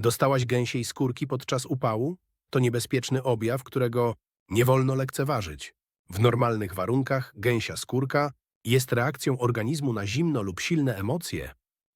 Dostałaś gęsiej skórki podczas upału? To niebezpieczny objaw, którego nie wolno lekceważyć. W normalnych warunkach gęsia skórka jest reakcją organizmu na zimno lub silne emocje.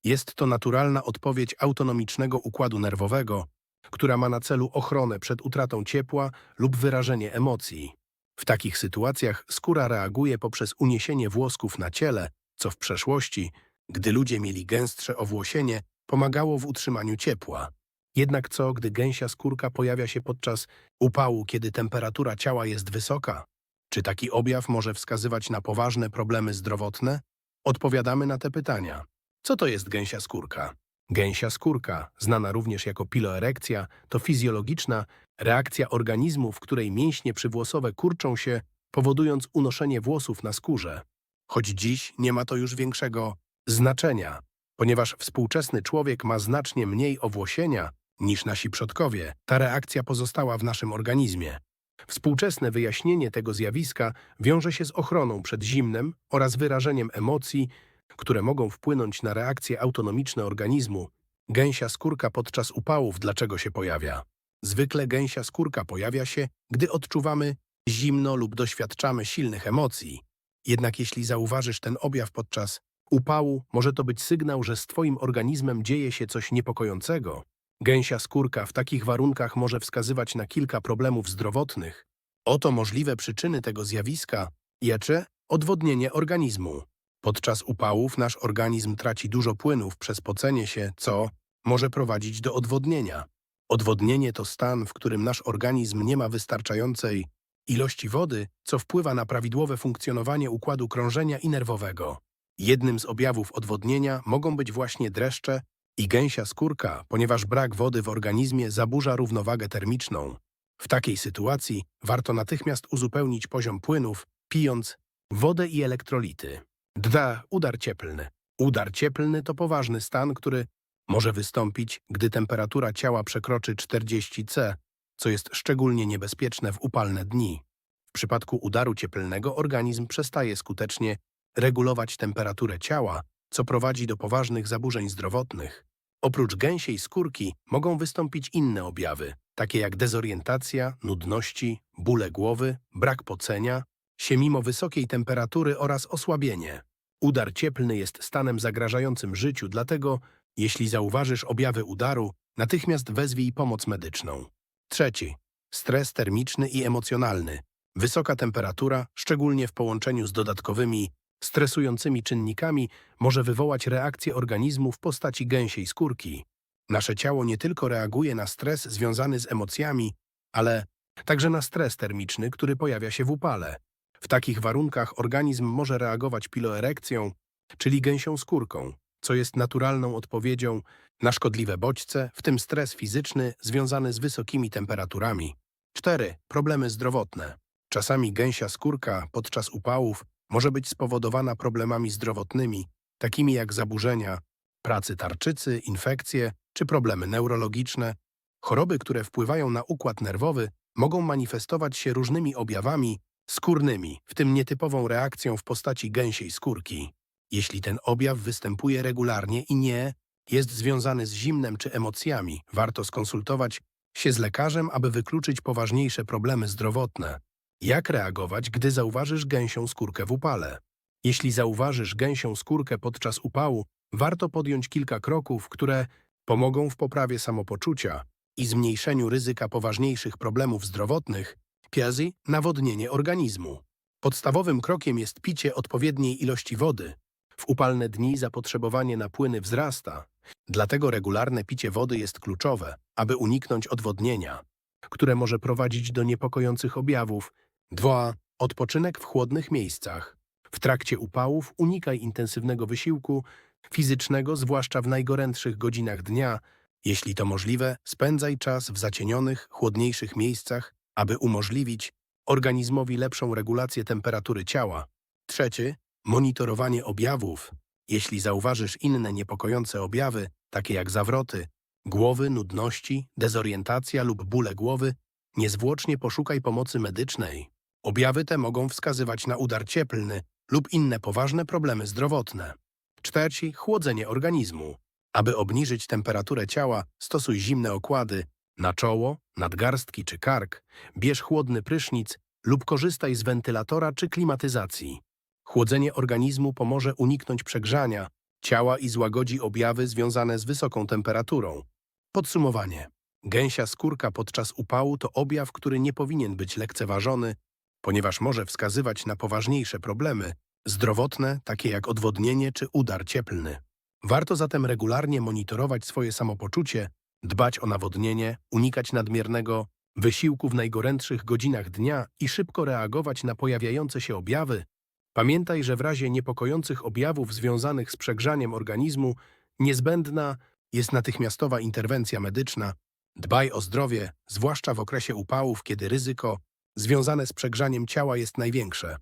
Jest to naturalna odpowiedź autonomicznego układu nerwowego, która ma na celu ochronę przed utratą ciepła lub wyrażenie emocji. W takich sytuacjach skóra reaguje poprzez uniesienie włosków na ciele, co w przeszłości, gdy ludzie mieli gęstsze owłosienie, pomagało w utrzymaniu ciepła. Jednak co, gdy gęsia skórka pojawia się podczas upału, kiedy temperatura ciała jest wysoka? Czy taki objaw może wskazywać na poważne problemy zdrowotne? Odpowiadamy na te pytania. Co to jest gęsia skórka? Gęsia skórka, znana również jako piloerekcja, to fizjologiczna reakcja organizmu, w której mięśnie przywłosowe kurczą się, powodując unoszenie włosów na skórze. Choć dziś nie ma to już większego znaczenia, ponieważ współczesny człowiek ma znacznie mniej owłosienia niż nasi przodkowie, ta reakcja pozostała w naszym organizmie. Współczesne wyjaśnienie tego zjawiska wiąże się z ochroną przed zimnem oraz wyrażeniem emocji, które mogą wpłynąć na reakcje autonomiczne organizmu. Gęsia skórka podczas upałów dlaczego się pojawia? Zwykle gęsia skórka pojawia się, gdy odczuwamy zimno lub doświadczamy silnych emocji. Jednak jeśli zauważysz ten objaw podczas upału, może to być sygnał, że z Twoim organizmem dzieje się coś niepokojącego. Gęsia skórka w takich warunkach może wskazywać na kilka problemów zdrowotnych. Oto możliwe przyczyny tego zjawiska. Jecze, odwodnienie organizmu. Podczas upałów nasz organizm traci dużo płynów przez pocenie się, co może prowadzić do odwodnienia. Odwodnienie to stan, w którym nasz organizm nie ma wystarczającej ilości wody, co wpływa na prawidłowe funkcjonowanie układu krążenia i nerwowego. Jednym z objawów odwodnienia mogą być właśnie dreszcze i gęsia skórka, ponieważ brak wody w organizmie zaburza równowagę termiczną. W takiej sytuacji warto natychmiast uzupełnić poziom płynów, pijąc wodę i elektrolity. 2. Udar cieplny. Udar cieplny to poważny stan, który może wystąpić, gdy temperatura ciała przekroczy 40 C, co jest szczególnie niebezpieczne w upalne dni. W przypadku udaru cieplnego organizm przestaje skutecznie regulować temperaturę ciała, co prowadzi do poważnych zaburzeń zdrowotnych. Oprócz gęsiej skórki mogą wystąpić inne objawy, takie jak dezorientacja, nudności, bóle głowy, brak pocenia, się mimo wysokiej temperatury oraz osłabienie. Udar cieplny jest stanem zagrażającym życiu, dlatego jeśli zauważysz objawy udaru, natychmiast wezwij pomoc medyczną. Trzeci. Stres termiczny i emocjonalny. Wysoka temperatura, szczególnie w połączeniu z dodatkowymi stresującymi czynnikami, może wywołać reakcję organizmu w postaci gęsiej skórki. Nasze ciało nie tylko reaguje na stres związany z emocjami, ale także na stres termiczny, który pojawia się w upale. W takich warunkach organizm może reagować piloerekcją, czyli gęsią skórką, co jest naturalną odpowiedzią na szkodliwe bodźce, w tym stres fizyczny związany z wysokimi temperaturami. 4. Problemy zdrowotne. Czasami gęsia skórka podczas upałów może być spowodowana problemami zdrowotnymi, takimi jak zaburzenia pracy tarczycy, infekcje czy problemy neurologiczne. Choroby, które wpływają na układ nerwowy, mogą manifestować się różnymi objawami skórnymi, w tym nietypową reakcją w postaci gęsiej skórki. Jeśli ten objaw występuje regularnie i nie jest związany z zimnem czy emocjami, warto skonsultować się z lekarzem, aby wykluczyć poważniejsze problemy zdrowotne. Jak reagować, gdy zauważysz gęsią skórkę w upale? Jeśli zauważysz gęsią skórkę podczas upału, warto podjąć kilka kroków, które pomogą w poprawie samopoczucia i zmniejszeniu ryzyka poważniejszych problemów zdrowotnych, piazy nawodnienie organizmu. Podstawowym krokiem jest picie odpowiedniej ilości wody. W upalne dni zapotrzebowanie na płyny wzrasta, dlatego regularne picie wody jest kluczowe, aby uniknąć odwodnienia, które może prowadzić do niepokojących objawów. 2. Odpoczynek w chłodnych miejscach. W trakcie upałów unikaj intensywnego wysiłku fizycznego, zwłaszcza w najgorętszych godzinach dnia. Jeśli to możliwe, spędzaj czas w zacienionych, chłodniejszych miejscach, aby umożliwić organizmowi lepszą regulację temperatury ciała. Trzeci, monitorowanie objawów. Jeśli zauważysz inne niepokojące objawy, takie jak zawroty, głowy, nudności, dezorientacja lub bóle głowy, niezwłocznie poszukaj pomocy medycznej. Objawy te mogą wskazywać na udar cieplny lub inne poważne problemy zdrowotne. Czwarci, chłodzenie organizmu. Aby obniżyć temperaturę ciała, stosuj zimne okłady na czoło, nadgarstki czy kark, bierz chłodny prysznic lub korzystaj z wentylatora czy klimatyzacji. Chłodzenie organizmu pomoże uniknąć przegrzania ciała i złagodzi objawy związane z wysoką temperaturą. Podsumowanie. Gęsia skórka podczas upału to objaw, który nie powinien być lekceważony, ponieważ może wskazywać na poważniejsze problemy zdrowotne, takie jak odwodnienie czy udar cieplny. Warto zatem regularnie monitorować swoje samopoczucie, dbać o nawodnienie, unikać nadmiernego wysiłku w najgorętszych godzinach dnia i szybko reagować na pojawiające się objawy. Pamiętaj, że w razie niepokojących objawów związanych z przegrzaniem organizmu niezbędna jest natychmiastowa interwencja medyczna. Dbaj o zdrowie, zwłaszcza w okresie upałów, kiedy ryzyko związane z przegrzaniem ciała jest największe.